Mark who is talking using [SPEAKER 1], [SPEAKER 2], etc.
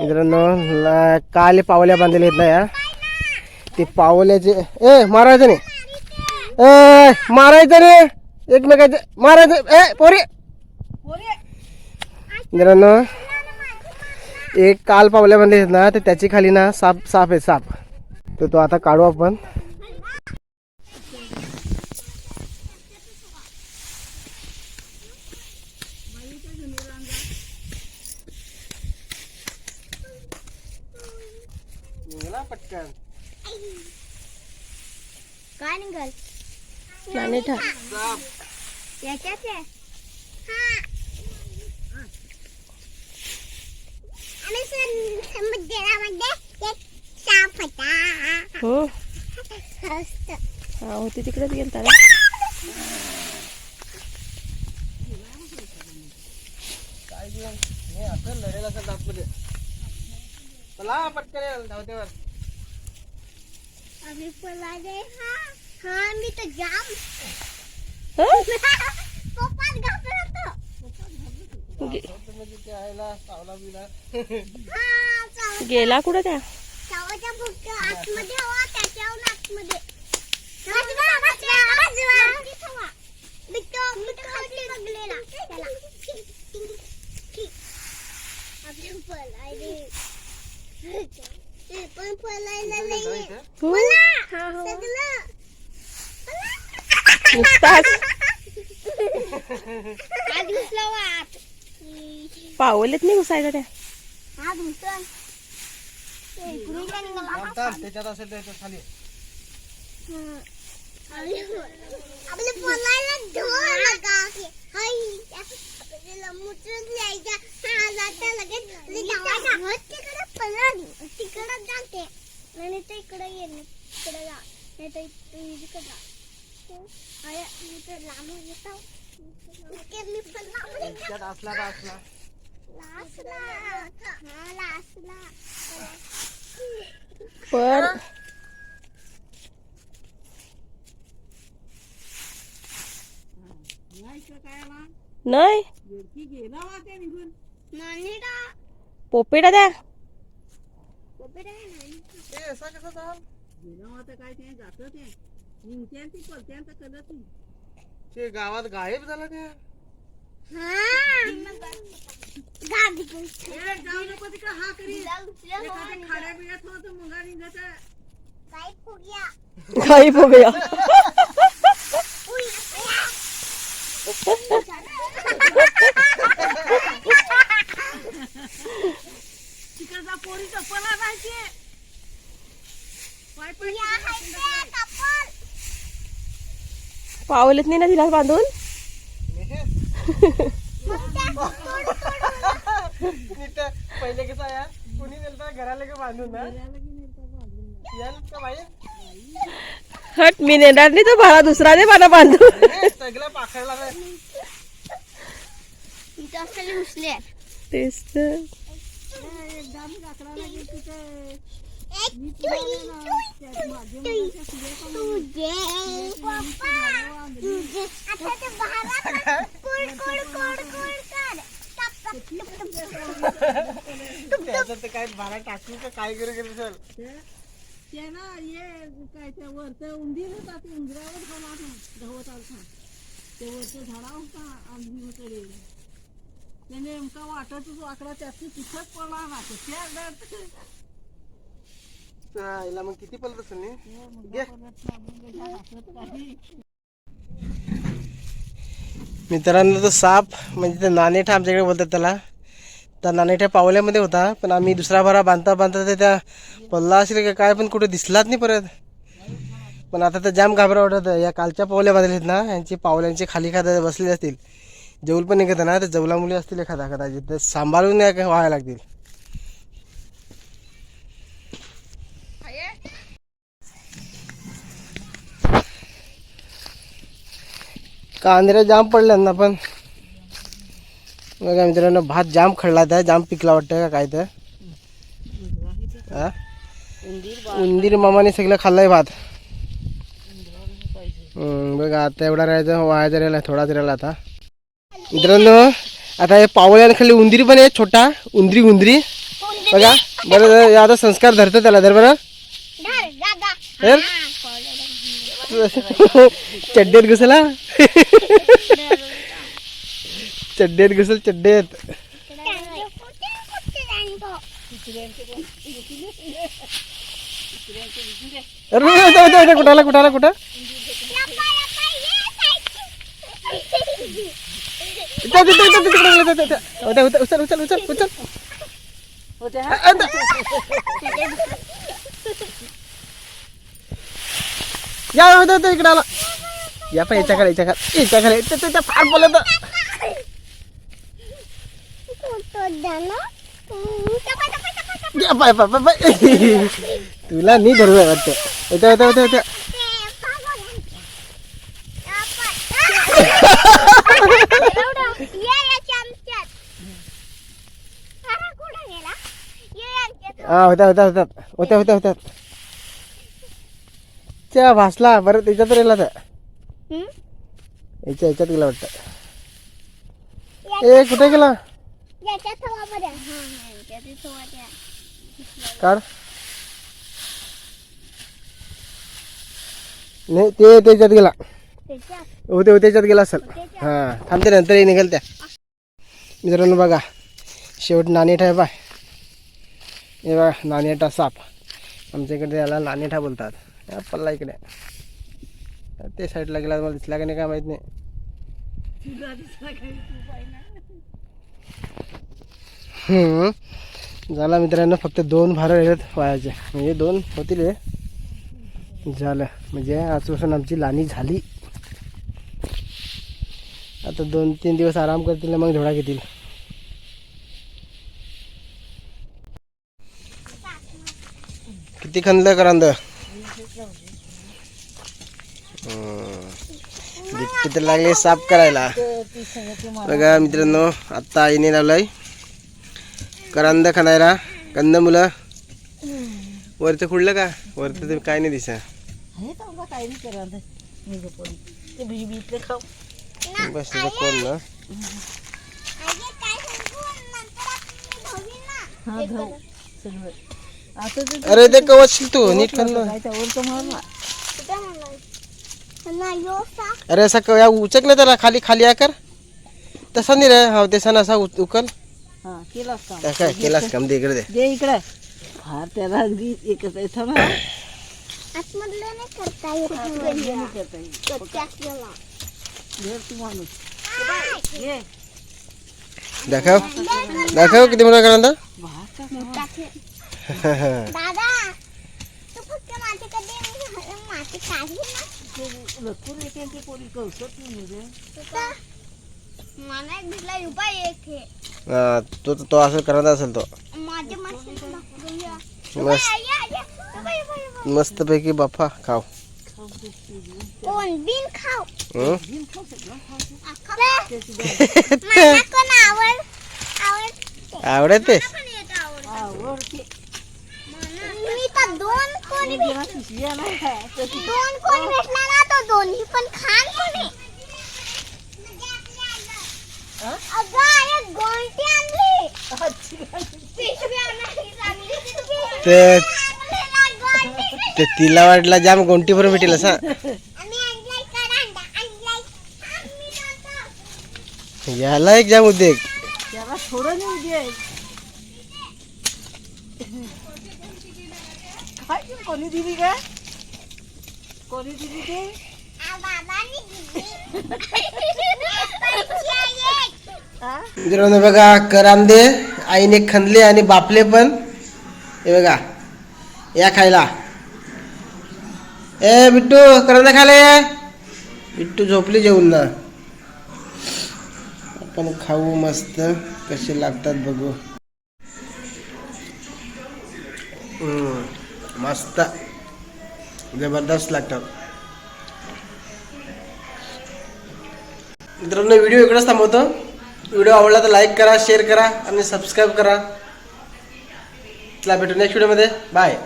[SPEAKER 1] मित्रांनो काले काल पावल्या बांधलेल्या आहेत ना या. ते पावल्याचे ए मारायचं नाही. ए मारायचं नाही. एकमेकाचे मारायचं ए पोरी. मित्रांनो एक काल पावल्या बांधले आहेत ना तर त्याची खाली ना साप साप आहे साप. तर तो आता काढू आपण.
[SPEAKER 2] काय निघाल
[SPEAKER 3] नाणेठा
[SPEAKER 2] याच्यात आहे आणि सम- समुद्रामध्ये एक साप होता
[SPEAKER 3] हो
[SPEAKER 2] असतं.
[SPEAKER 3] हा होती तिकडेच गेलता रे
[SPEAKER 1] काय घेऊन हे असं लढेल असं आतमध्ये चला पटकन ये, धावतेवर
[SPEAKER 2] आम्ही पळाले हा हा मी तर जाम
[SPEAKER 3] हं?
[SPEAKER 2] घाबरतो हा
[SPEAKER 3] गेला कुठं त्या
[SPEAKER 2] फक्त आतमध्ये हवा त्याच्याहून आतमध्ये वाजवा, वाजवा, वाजवा. मी तो- मी तो खाली बघलेला त्याला. आपण पळायले. ते पण पळायला नाहीये.
[SPEAKER 3] हो.
[SPEAKER 2] सगळं.
[SPEAKER 3] नुसताच. पावलेत नाही घुसायचा त्या.
[SPEAKER 1] त्याच्यात असेल तर याच्यात खाली
[SPEAKER 2] जाता लगेच. आपली धावायचा हो तिकडे पळण तिकडे जाते. आणि ते इकडे ये तिकडे जा. नाही तर इकडे जा. अरे मी तर लांबून येतो इतके ते पण ते येतो.
[SPEAKER 1] त्याच्यात
[SPEAKER 2] हा
[SPEAKER 3] नाही
[SPEAKER 2] नानी का?
[SPEAKER 3] पोपेटा त्या
[SPEAKER 2] कोपरे नाही
[SPEAKER 1] ए, असा कसा चाल ते. गावात गायब झाला त्या
[SPEAKER 2] हा गाडी काय फुग्या
[SPEAKER 3] काही बघूया पावलेत नाही ना तिला बांधून?
[SPEAKER 1] नीट पहिले कसं आहे कुणी नेलं घराला का बांधून
[SPEAKER 3] हट मी नेणार नाही तो भाडा दुसरा दे मला बांधून
[SPEAKER 1] ए, सगळं पाखडला रे.
[SPEAKER 2] घुसले
[SPEAKER 3] तेच तर
[SPEAKER 2] तुझे पप्पा तुझे आता ते बाहेर कुड कुड कुड ते वरचं झाडा होता टप टप
[SPEAKER 1] त्याच्यात ते काय भाडा टाकू तिथंच पडला ना त्या याला मग किती पडत असेल मित्रांनो तो साप म्हणजे ते नाणेठा आमच्याकडे बोलतात त्याला. त्या नाणेठ्या पावल्यामध्ये होता पण आम्ही दुसरा भरा बांधता बांधता ते त्या पल्ला असेल का काय पण कुठे दिसलाच नाही परत. पण आता तर जाम घाबरा वाटत. या कालच्या पावल्या बांधले आहेत ना यांची पावल्यांची खाली खादा बसलेले असतील. जेवल पण निघत ना तर जवला मुली असतील एखादा कदाचित. तर सांभाळून व्हायला लागतील. कांद्रे जाम पडल्यात ना पण. बघा मित्रांनो भात जाम खडला त्या जाम पिकला वाटतं का काय तर? हा? उंदीर मामाने सगळं खाल्लंय भात. बघा आता एवढा राहायचं वायाचा राहिला थोडाच राहिला आता. मित्रांनो आता हे पावल्याखाली उंदरी पण आहे छोटा उंदरी उंदरी. बघा बरं आता संस्कार धरतो त्याला धर बरं. चड्डेत घुसला चड्डेत घुसल चड्डेत
[SPEAKER 2] त्यांचे कुठे कुठे जाणतो?
[SPEAKER 1] अरे होता होता होता कुठाला कुठाला कुठं
[SPEAKER 2] लपा, लपा, ये साईडची.
[SPEAKER 1] इथं, इथं, इथं, तिकडे गेला, इथं, इथं. होता होता उचल उचल उचल उचल या होता होता इकडे आला या पण याच्याकडे याच्याकडे याच्याकडे इथं, इथं, इथं, फार बोलत
[SPEAKER 2] कुठं जाणं? हम्म, टपा, टपा, टपा, टपा.
[SPEAKER 1] या, पाय पाय पाय पाय. तुला नाही धरू वाटतं होत्या होत्या होत्या होत्या
[SPEAKER 2] ते पागल. लपा. एवढं. ये याच्या आमच्यात. अरे, कुठं गेला? ये यांच्यात.
[SPEAKER 1] हा होत्या होत्या होत्या होत्या होत्या होत्या त्या भासला बरं त्याच्यात राहिला तर.
[SPEAKER 2] हम्म?
[SPEAKER 1] याच्या याच्यात गेला वाटतं. ए कुठे गेला. कार नाही ते त्याच्यात गेला. होते होते त्याच्यात गेला असेल. हां थांबते नंतर निघाल त्या. मित्रांनो बघा. शेवट नाणेठा आहे बा हे बघा नाणेठा साप. आमच्या इकडे याला नाणेठा बोलतात. या पल्ला इकडे. ते साईडला गेला मला दिसला का नाही काय माहीत नाही. झाला मित्रांनो फक्त दोन भार राहिलेत वायाचे म्हणजे दोन होतील हे. झालं. म्हणजे आजपासून आमची लाणी झाली. आता दोन तीन दिवस आराम करतील मग झोडा घेतील. किती खणलं करांद? तर लागले साफ करायला बघा मित्रांनो आत्ता आईने लावलंय करांद खाणायला कंद मुलं वरचं खुडलं का वरचं ते काय नाही दिसा बस कोण ना
[SPEAKER 2] आई, काय सांगू? नंतर आपण धुवीन ना.
[SPEAKER 1] अरे ते कवच तू नीट खाल्लं अरे क- या उचक ना त्याला खाली खाली या कर तसा नाही रे हा तसा ना असा उकल
[SPEAKER 3] हा केलास का
[SPEAKER 1] त्या काय केलास काम दे इकडे दे
[SPEAKER 3] दे इकडे फार त्याला अगदी एकच आहे थांब हा.
[SPEAKER 2] आतमधलं नाही करता येत.
[SPEAKER 3] करता येईल.
[SPEAKER 2] कच्चे असलेला.
[SPEAKER 3] धर तू माणूस ये
[SPEAKER 1] दाखव दाखव किती मोठा करांदा.
[SPEAKER 2] दादा तू फक्त माझ्याकडे माती काढली ना
[SPEAKER 3] लपून येते ते
[SPEAKER 2] मला एक भेटला उपाय एक
[SPEAKER 1] हा, तो तो असं करांदा असेल तो.
[SPEAKER 2] मस्त
[SPEAKER 1] पैकी बाफा खाव
[SPEAKER 2] कोण बिन
[SPEAKER 1] हं?
[SPEAKER 2] आवड
[SPEAKER 1] आवडते?
[SPEAKER 3] आवडते.
[SPEAKER 2] दोन कोणी दोन कोणी भेटला ना तो दोन्ही पण खान कोणी? अगं आया गोलटी आणली.
[SPEAKER 1] ते तिला वाटला जाम गोंटी भरून भेटेल असा. याला एक जाम उद्योग
[SPEAKER 3] त्याला थोडं नाही दे. काय ते कोणी दिली का कोणी दिली ते?
[SPEAKER 1] मित्रांनो बघा करामदे आईने खणले आणि बापले पण. हे बघा या खायला. ए बिट्टू करांदा खायला ये. बिट्टू झोपली जेवून ना. आपण खाऊ मस्त कसे लागतात बघू. मस्त. जबरदस्त लागतात मित्रांनो व्हिडिओ इकडेच थांबवतो. व्हिडिओ आवडला तर लाईक करा शेअर करा आणि सबस्क्राईब करा. चला भेटू नेक्स्ट व्हिडिओमध्ये बाय